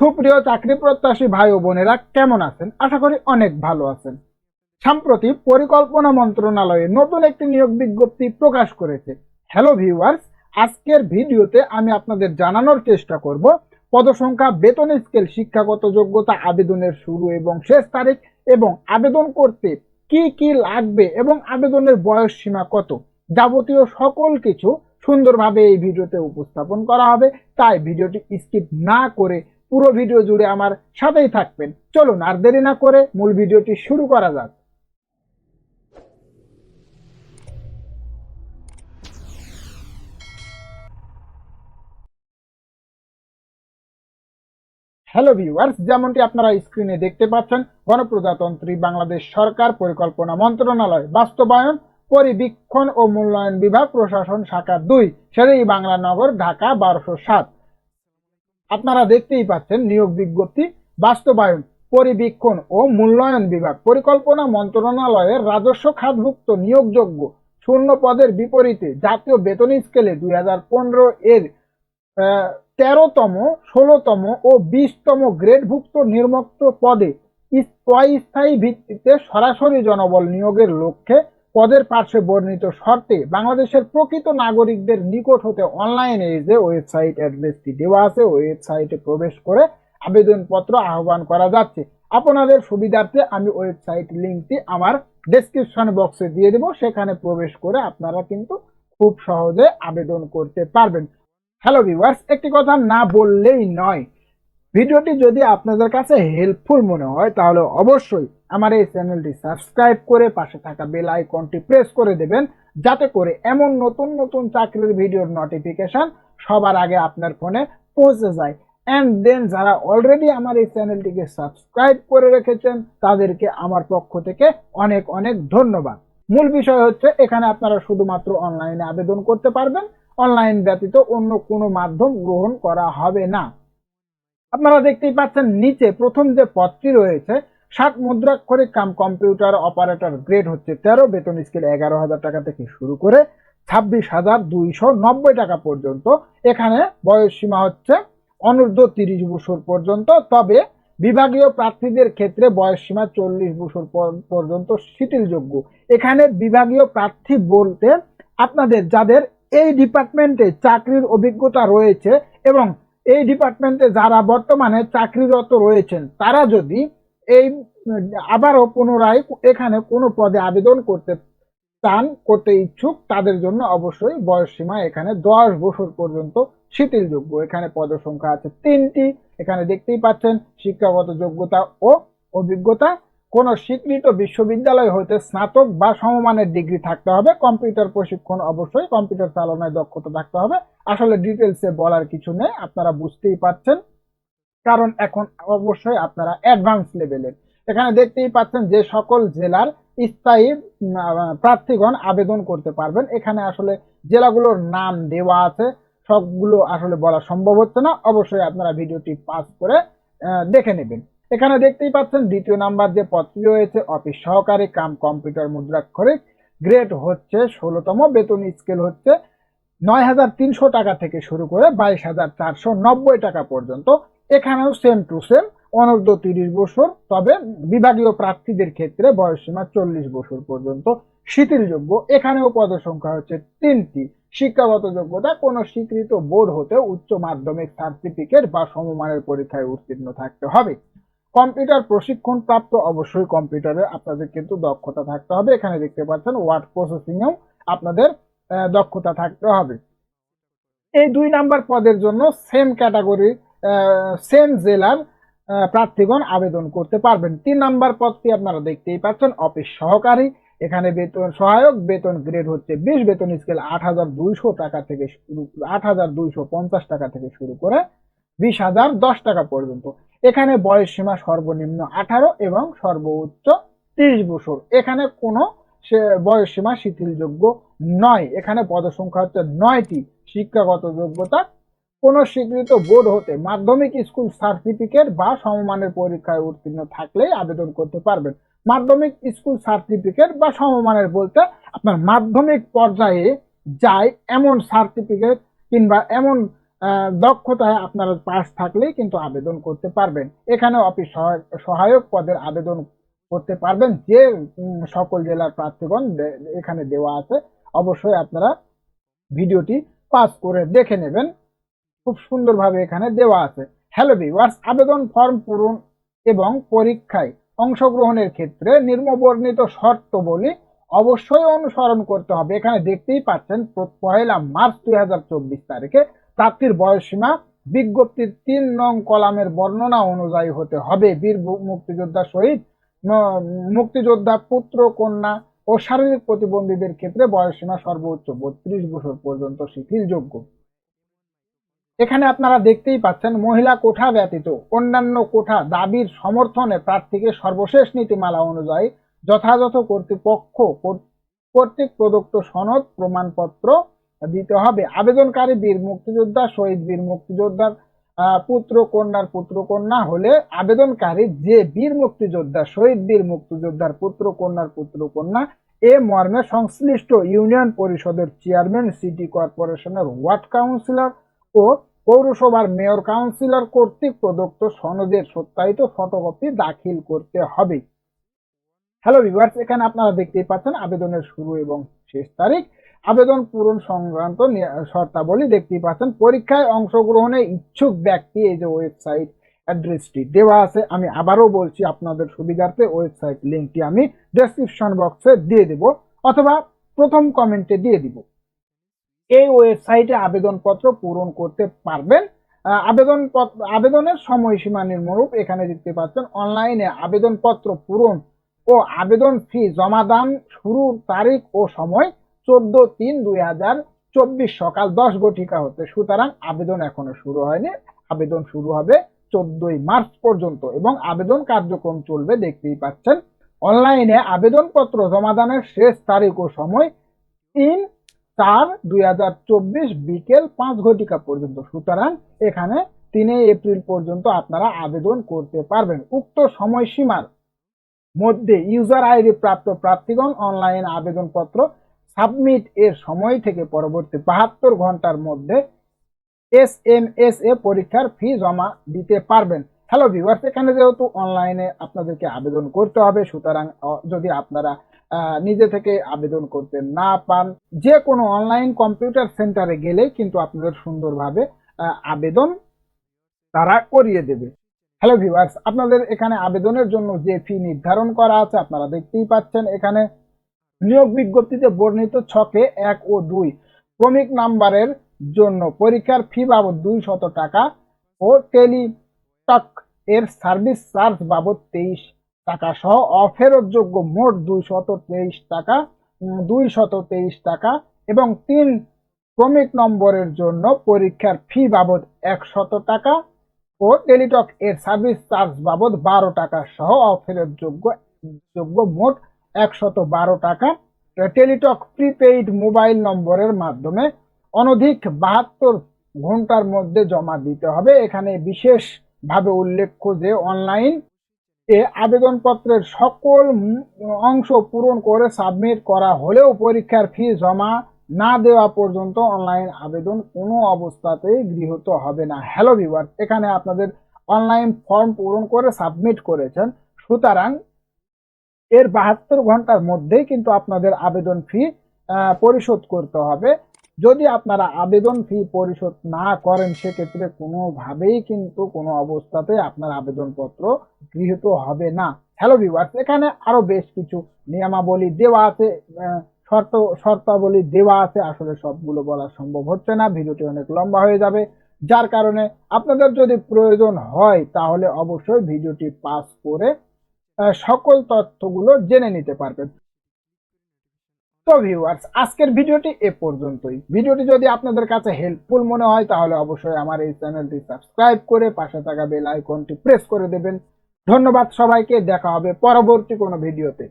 সুপ্রিয় চাকরি প্রত্যাশী ভাই ও বোনেরা, কেমন আছেন? আশা করি অনেক ভালো আছেন। সম্প্রতি পরিকল্পনা মন্ত্রণালয়ে নতুন একটি নিয়োগ বিজ্ঞপ্তি প্রকাশ করেছে। হ্যালো ভিউয়ার্স আজকের ভিডিওতে আমি আপনাদের জানানোর চেষ্টা করব পদসংখ্যা, বেতন স্কেল শিক্ষাগত যোগ্যতা, আবেদনের শুরু এবং শেষ তারিখ এবং আবেদন করতে কি কি লাগবে এবং আবেদনের বয়স সীমা কত যাবতীয় সকল কিছু সুন্দরভাবে এই ভিডিওতে উপস্থাপন করা হবে। তাই ভিডিওটি স্কিপ না করে পুরো ভিডিও জুড়ে আমার সাথেই থাকবেন। চলুন, আর দেরি না করে মূল ভিডিওটি শুরু করা যাক। হ্যালো ভিউয়ার্স যেমনটি আপনারা স্ক্রিনে দেখতে পাচ্ছেন, গণপ্রজাতন্ত্রী বাংলাদেশ সরকার, পরিকল্পনা মন্ত্রণালয়, বাস্তবায়ন, পরিবীক্ষণ ও মূল্যায়ন বিভাগ, প্রশাসন শাখা দুই, সেরেই বাংলা নগর ঢাকা, বারোশো সাত। আপনারা দেখতেই পাচ্ছেন নিয়োগ বিজ্ঞপ্তি, বাস্তবায়ন, পরিবীক্ষণ ও মূল্যায়ন বিভাগ, পরিকল্পনা মন্ত্রণালয়ের রাজস্ব খাতভুক্ত নিয়োগযোগ্য শূন্য পদের বিপরীতে জাতীয় বেতন স্কেলে দুই হাজার পনেরো এর তেরোতম, ষোলোতম ও বিশতম গ্রেডভুক্ত নির্মুক্ত পদে অস্থায়ী ভিত্তিতে সরাসরি জনবল নিয়োগের লক্ষ্যে পদের পার্শ্বে বর্ণিত শর্তে বাংলাদেশের প্রকৃত নাগরিকদের নিকট হতে অনলাইনে যে ওয়েবসাইট অ্যাড্রেসটি দেওয়া আছে ওয়েবসাইটে প্রবেশ করে আবেদনপত্র আহ্বান করা যাচ্ছে। আপনাদের সুবিধার্থে আমি ওয়েবসাইট লিঙ্কটি আমার ডেসক্রিপশন বক্সে দিয়ে দেবো, সেখানে প্রবেশ করে আপনারা কিন্তু খুব সহজে আবেদন করতে পারবেন। হ্যালো ভিউয়ার্স একটি কথা না বললেই নয় ভিডিওটি যদি আপনাদের কাছে হেল্পফুল মনে হয়, তাহলে অবশ্যই আমার এই চ্যানেলটি সাবস্ক্রাইব করে পাশে থাকা বেল আইকনটি প্রেস করে দেবেন, যাতে করে এমন নতুন নতুন চাকরির ভিডিওর নোটিফিকেশন সবার আগে আপনার ফোনে পৌঁছে যায়। অ্যান্ড দেন যারা অলরেডি আমার এই চ্যানেলটিকে সাবস্ক্রাইব করে রেখেছেন, তাদেরকে আমার পক্ষ থেকে অনেক অনেক ধন্যবাদ। মূল বিষয় হচ্ছে, এখানে আপনারা শুধুমাত্র অনলাইনে আবেদন করতে পারবেন। অনলাইন ব্যতীত অন্য কোনো মাধ্যম গ্রহণ করা হবে না। আপনারা দেখতেই পাচ্ছেন নিচে প্রথম যে পদটি রয়েছে ষাট মুদ্রাক্ষরিক কাম কম্পিউটার অপারেটর গ্রেড হচ্ছে তেরো, বেতন স্কেল এগারো হাজার টাকা থেকে শুরু করে ছাব্বিশ হাজার দুইশো নব্বই টাকা পর্যন্ত। এখানে বয়স সীমা হচ্ছে অনূর্ধ্ব তিরিশ বছর পর্যন্ত, তবে বিভাগীয় প্রার্থীদের ক্ষেত্রে বয়স সীমা চল্লিশ বছর পর- পর্যন্ত শিথিলযোগ্য। এখানে বিভাগীয় প্রার্থী বলতে আপনাদের, যাদের এই ডিপার্টমেন্টে চাকরির অভিজ্ঞতা রয়েছে এবং এই ডিপার্টমেন্টে যারা বর্তমানে চাকরিরত রয়েছেন, তারা যদি এই, আবারও পুনরায় এখানে কোনো পদে আবেদন করতে চান, করতে ইচ্ছুক, তাদের জন্য অবশ্যই বয়স সীমা এখানে দশ বছর পর্যন্ত শিথিলযোগ্য। এখানে পদ সংখ্যা আছে তিনটি। এখানে দেখতেই পাচ্ছেন শিক্ষাগত যোগ্যতা ও অভিজ্ঞতা। কোন স্বীকৃত বিশ্ববিদ্যালয় হতে স্নাতক বা সমমানের ডিগ্রি থাকতে হবে। কম্পিউটার প্রশিক্ষণ অবশ্যই কম্পিউটার চালনায় দক্ষতা থাকতে হবে। আসলে ডিটেলসে বলার কিছু নেই, আপনারা বুঝতেই পারছেন। কারণ এখন অবশ্যই আপনারা অ্যাডভান্স লেভেলের এখানে দেখতেই পাচ্ছেন যে সকল জেলার স্থায়ী প্রার্থীগণ আবেদন করতে পারবেন। এখানে আসলে জেলাগুলোর নাম দেওয়া আছে। সবগুলো আসলে বলা সম্ভব হচ্ছে না। অবশ্যই আপনারা ভিডিওটি পাস করে দেখে নেবেন। এখানে দেখতেই পাচ্ছেন দ্বিতীয় নাম্বার যে পদটি রয়েছে, অফিস সহকারী কাম কম্পিউটার মুদ্রাক্ষরিক। গ্রেড হচ্ছে ষোলোতম, বেতন স্কেল হচ্ছে নয় হাজার তিনশো টাকা থেকে শুরু করে বাইশ হাজার চারশো নব্বই টাকা পর্যন্ত। এখানেও সেম টু সেম অনূর্ধ্ব তিরিশ বছর, তবে বিভাগীয় প্রার্থীদের ক্ষেত্রে বয়সসীমা চল্লিশ বছর পর্যন্ত শিথিলযোগ্য। এখানেও পদ সংখ্যা হচ্ছে তিনটি। শিক্ষাগত যোগ্যতা, কোন স্বীকৃত বোর্ড হতে উচ্চ মাধ্যমিক সার্টিফিকেট বা সমমানের পরীক্ষায় উত্তীর্ণ থাকতে হবে। কম্পিউটার প্রশিক্ষণ প্রাপ্ত অবশ্যই কম্পিউটারে আপনাদের কিন্তু দক্ষতা থাকতে হবে। এখানে দেখতে পাচ্ছেন ওয়ার্ড প্রসেসিং এও আপনাদের দক্ষতা থাকতে হবে। এই দুই নাম্বার পদের জন্য সেম ক্যাটাগরি সেম জেলার প্রার্থীগণ আবেদন করতে পারবেন। তিন নাম্বার পদটি আপনারা দেখতেই পাচ্ছেন অফিস সহকারী। এখানে বেতন সহায়ক, বেতন গ্রেড হচ্ছে বিশ, বেতন স্কেল আট হাজার দুইশো টাকা থেকে শুরু, আট হাজার দুইশো পঞ্চাশ টাকা থেকে শুরু করে বিশ হাজার দশ টাকা পর্যন্ত। এখানে বয়স সীমা সর্বনিম্ন আঠারো এবং সর্বোচ্চ তিরিশ বছর। এখানে কোনো সে বয়স সীমা শিথিলযোগ্য নয়। এখানে পদসংখ্যা হচ্ছে নয়টি শিক্ষাগত যোগ্যতা। কোন স্বীকৃত বোর্ড হতে মাধ্যমিক স্কুল সার্টিফিকেট বা সমমানের পরীক্ষায় উত্তীর্ণ থাকলেই আবেদন করতে পারবেন। মাধ্যমিক স্কুল সার্টিফিকেট বা সমমানের বলতে আপনার মাধ্যমিক পর্যায়ে যায় এমন সার্টিফিকেট কিংবা এমন দক্ষতায় আপনারা পাস থাকলেই কিন্তু আবেদন করতে পারবেন। এখানে অফিস সহায়- সহায়ক পদের আবেদন করতে পারবেন যে সকল জেলার প্রার্থীগণ এখানে দেওয়া আছে, অবশ্যই আপনারা ভিডিওটি পাস করে দেখে নেবেন। খুব সুন্দরভাবে এখানে দেওয়া আছে। হ্যালো ভিউয়ার্স আবেদন ফর্ম পূরণ এবং পরীক্ষায় অংশগ্রহণের ক্ষেত্রে নিম্নবর্ণিত শর্তবলী অবশ্যই অনুসরণ করতে হবে। এখানে দেখতেই পাচ্ছেন পহেলা মার্চ দুই হাজার চব্বিশ তারিখে প্রার্থীর বয়সসীমা, বিজ্ঞপ্তির তিন নং কলামের বর্ণনা অনুযায়ী হতে হবে। বীর মুক্তিযোদ্ধা শহীদ মুক্তিযোদ্ধা, পুত্র, কন্যা ও শারীরিক প্রতিবন্ধীদের ক্ষেত্রে বয়সসীমা সর্বোচ্চ বত্রিশ বছর পর্যন্ত শিথিলযোগ্য। এখানে আপনারা দেখতেই পাচ্ছেন, মহিলা কোঠা ব্যতীত অন্যান্য কোঠা দাবির সমর্থনে প্রার্থীকে সর্বশেষ নীতিমালা অনুযায়ী যথাযথ কর্তৃপক্ষ কর- কর্তৃক প্রদত্ত সনদ, প্রমাণপত্র দিতে হবে। আবেদনকারী বীর মুক্তিযোদ্ধা, শহীদ বীর মুক্তিযোদ্ধার পুত্র কন্যার পুত্র কন্যা হলে আবেদনকারী যে বীর মুক্তিযোদ্ধা, শহীদ বীর মুক্তিযোদ্ধার পুত্র কন্যার পুত্র কন্যা এ মর্মে সংশ্লিষ্ট ইউনিয়ন পরিষদের চেয়ারম্যান, সিটি কর্পোরেশনের ওয়ার্ড কাউন্সিলর ও পৌরসভার মেয়র কাউন্সিলর কর্তৃক প্রদত্ত সনদের সত্যায়িত ফটোকপি দাখিল করতে হবে। হ্যালো ভিভার্স এখানে আপনারা দেখতেই পাচ্ছেন আবেদনের শুরু এবং শেষ তারিখ। আবেদন পূরণ সংক্রান্ত শর্তাবলী দেখতেই পাচ্ছেন, পরীক্ষায় অংশগ্রহণে ইচ্ছুক ব্যক্তি এই যে ওয়েবসাইট অ্যাড্রেসটি দেওয়া আছে, আমি আবারও বলছি আপনাদের সুবিধার্থে ওয়েবসাইট লিঙ্কটি আমি ডেসক্রিপশন বক্সে দিয়ে দেব, অথবা প্রথম কমেন্টে দিয়ে দিব। এই ওয়েবসাইটে আবেদনপত্র পূরণ করতে পারবেন আবেদন আবেদনের সময়সীমা নিম্নরূপ, এখানে দেখতে পাচ্ছেন অনলাইনে আবেদনপত্র পূরণ ও আবেদন ফি জমাদান শুরুর তারিখ ও সময় চোদ্দ তিন দুই হাজার চব্বিশ সকাল দশ ঘটিকা হতে। সুতরাং আবেদন এখনও শুরু হয়নি। আবেদন শুরু হবে চোদ্দই মার্চ পর্যন্ত এবং আবেদন কার্যক্রম চলবে, দেখতেই পাচ্ছেন। অনলাইনে আবেদনপত্র জমাদানের শেষ তারিখ ও সময় তিন চার দুই বিকেল পাঁচ ঘটিকা পর্যন্ত। সুতরাং এখানে তিনই এপ্রিল পর্যন্ত আপনারা আবেদন করতে পারবেন। উক্ত সময়সীমার মধ্যে ইউজার আইডি প্রাপ্ত প্রার্থীগণ অনলাইন আবেদনপত্র সাবমিট এর সময় থেকে পরবর্তী বাহাত্তর ঘণ্টার মধ্যে এস এম এস এ পরীক্ষার ফি জমা দিতে পারবেন। হ্যালো ভিউয়ার্স এখানে যেহেতু অনলাইনে আপনাদেরকে আবেদন করতে হবে, সুতরাং যদি আপনারা নিজে থেকে আবেদন করতে না পান যে কোনো অনলাইন কম্পিউটার সেন্টারে গেলেই কিন্তু আপনাদের সুন্দরভাবে আবেদন তারা করিয়ে দেবে। হ্যালো ভিউয়ার্স আপনাদের এখানে আবেদনের জন্য যে ফি নির্ধারণ করা আছে, আপনারা দেখতেই পাচ্ছেন এখানে নিয়োগ বিজ্ঞপ্তিতে বর্ণিত ছকে এক ও দুই ক্রমিক নাম্বারের জন্য পরীক্ষার ফি বাবদ দুই শত টাকা ও টেলিটক এর সার্ভিস চার্জ বাবদ তেইশ টাকা সহ অফেরতযোগ্য মোট দুই শত তেইশ টাকা দুই শত তেইশ টাকা এবং তিন ক্রমিক নম্বরের জন্য পরীক্ষার ফি বাবদ একশত টাকা ও টেলিটক এর সার্ভিস চার্জ বাবদ বারো টাকা সহ অফেরত যোগ্য যোগ্য মোট একশত বারো টাকা। টেলিটক প্রিপেইড মোবাইল নম্বরের মাধ্যমে অনধিক বাহাত্তর ঘণ্টার মধ্যে জমা দিতে হবে। এখানে বিশেষ ভাবে উল্লেখ্য যে অনলাইন এ আবেদনপত্রের সকল অংশ পূরণ করে সাবমিট করা হলেও পরীক্ষার ফি জমা না দেওয়া পর্যন্ত অনলাইন আবেদন কোনো অবস্থাতেই গৃহীত হবে না। হ্যালো ভিউয়ার এখানে আপনাদের অনলাইন ফর্ম পূরণ করে সাবমিট করেছেন। সুতরাং এর বাহাত্তর ঘণ্টার মধ্যেই কিন্তু আপনাদের আবেদন ফি পরিশোধ করতে হবে। যদি আপনারা আবেদন ফি পরিশোধ না করেন, সেক্ষেত্রে কোনোভাবেই কিন্তু কোনো অবস্থাতে আপনার আবেদনপত্র গৃহীত হবে না। হ্যালো ভিউয়ার্স এখানে আরও বেশ কিছু নিয়মাবলী দেওয়া আছে শর্ত, শর্তাবলী দেওয়া আছে। আসলে সবগুলো বলা সম্ভব হচ্ছে না, ভিডিওটি অনেক লম্বা হয়ে যাবে। যার কারণে আপনাদের যদি প্রয়োজন হয়, তাহলে অবশ্যই ভিডিওটি পাস করে সকল তথ্যগুলো জেনে নিতে পারবেন। তো ভিউয়ার্স আজকের ভিডিওটি এ পর্যন্তই। ভিডিওটি যদি আপনাদের কাছে হেল্পফুল মনে হয়, তাহলে অবশ্যই আমার এই চ্যানেলটি সাবস্ক্রাইব করে পাশে থাকা বেল আইকনটি প্রেস করে দেবেন। ধন্যবাদ সবাইকে, দেখা হবে পরবর্তী কোনো ভিডিওতে।